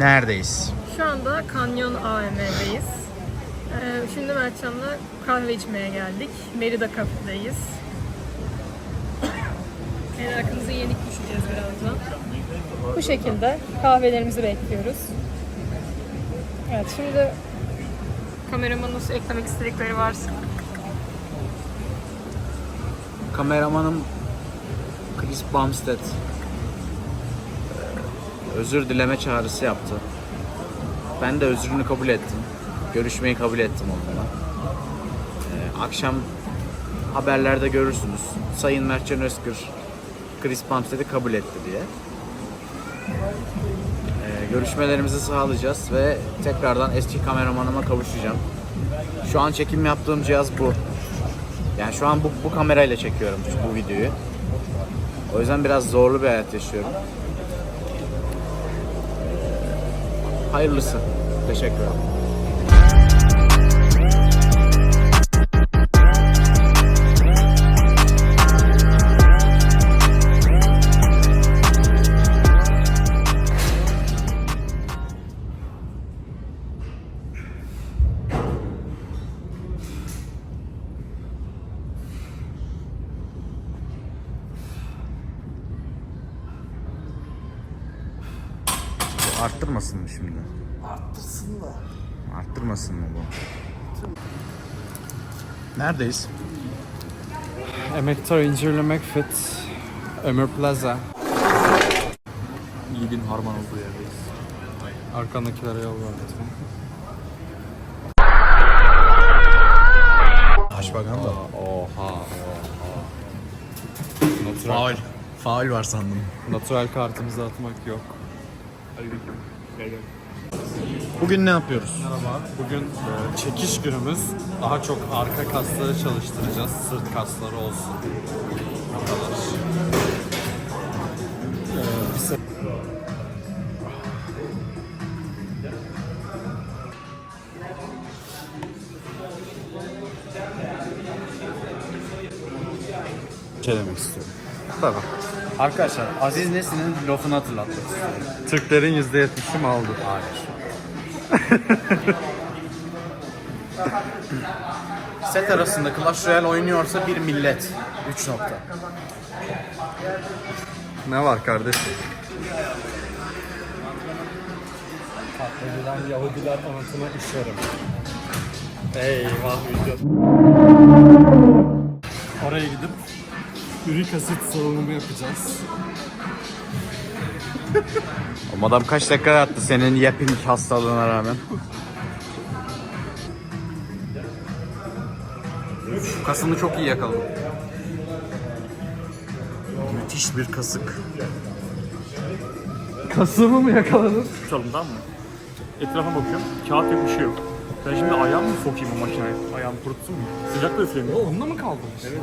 Neredeyiz? Şu anda Kanyon AVM'deyiz. Ee, şimdi Mertcan'la kahve içmeye geldik. Merida Cafe'deyiz. Merakınızı yenik düşeceğiz birazdan. Bu şekilde kahvelerimizi bekliyoruz. Evet şimdi kameramanın eklemek istedikleri varsa. Kameramanım Chris Bumstead özür dileme çağrısı yaptı. Ben de özrünü kabul ettim. Görüşmeyi kabul ettim onunla. Ee, akşam haberlerde görürsünüz. Sayın Mertcan Özkür Chris Bumstead'i kabul etti diye. Ee, görüşmelerimizi sağlayacağız ve tekrardan eski kameramanıma kavuşacağım. Şu an çekim yaptığım cihaz bu. Yani şu an bu, bu kamerayla çekiyorum bu videoyu. O yüzden biraz zorlu bir hayat yaşıyorum. Hayırlısı. Teşekkür ederim. Arttırmasın mı şimdi? Arttırsın da. Arttırmasın mı bu? Neredeyiz? Emektar İncirli McFit, Ömür Plaza. Yiğidin harman olduğu yerdeyiz. Arkandakilere yol ver lütfen. Başbakan da. Oha, oha. Natural, Faul. Faul var sandım. natural kartımızı atmak yok. Bugün ne yapıyoruz? Merhaba. Bugün e, çekiş günümüz. Daha çok arka kasları çalıştıracağız. Sırt kasları olsun. Se- şey demek istiyorum. Tabii. Arkadaşlar Aziz Nesin'in lafını hatırlatmak istiyorum. Türklerin %70'i mi aldı? Hayır. Set arasında Clash Royale oynuyorsa bir millet. 3 nokta. Ne var kardeşim? Katledilen Yahudiler anıtına işerim. Eyvah video. Oraya gidip ürik asit salınımı yapacağız. O adam kaç dakika yattı senin yepyeni hastalığına rağmen? Şu kasını çok iyi yakaladım. Müthiş bir kasık. Kasımı mı yakaladın? tutalım tamam mı? Etrafa bakıyorum. Kağıt yok bir şey yok. Ben şimdi ayağımı mı sokayım o makineye? Ayağımı kurutsun mu? Sıcak da üflemiyor. Onunla mı kaldın? Evet.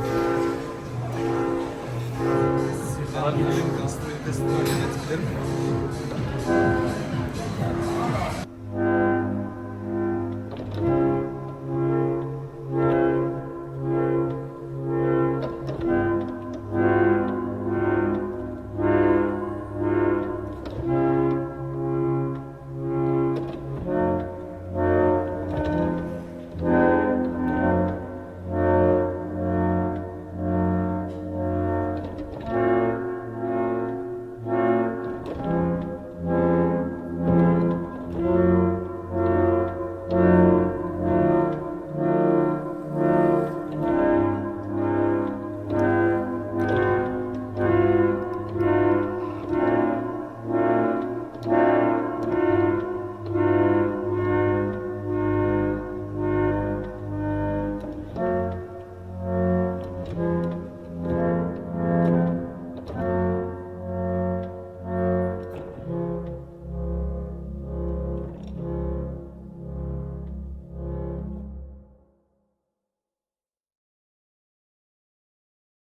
Sivrilerin gastrointestinal yönetimleri mi?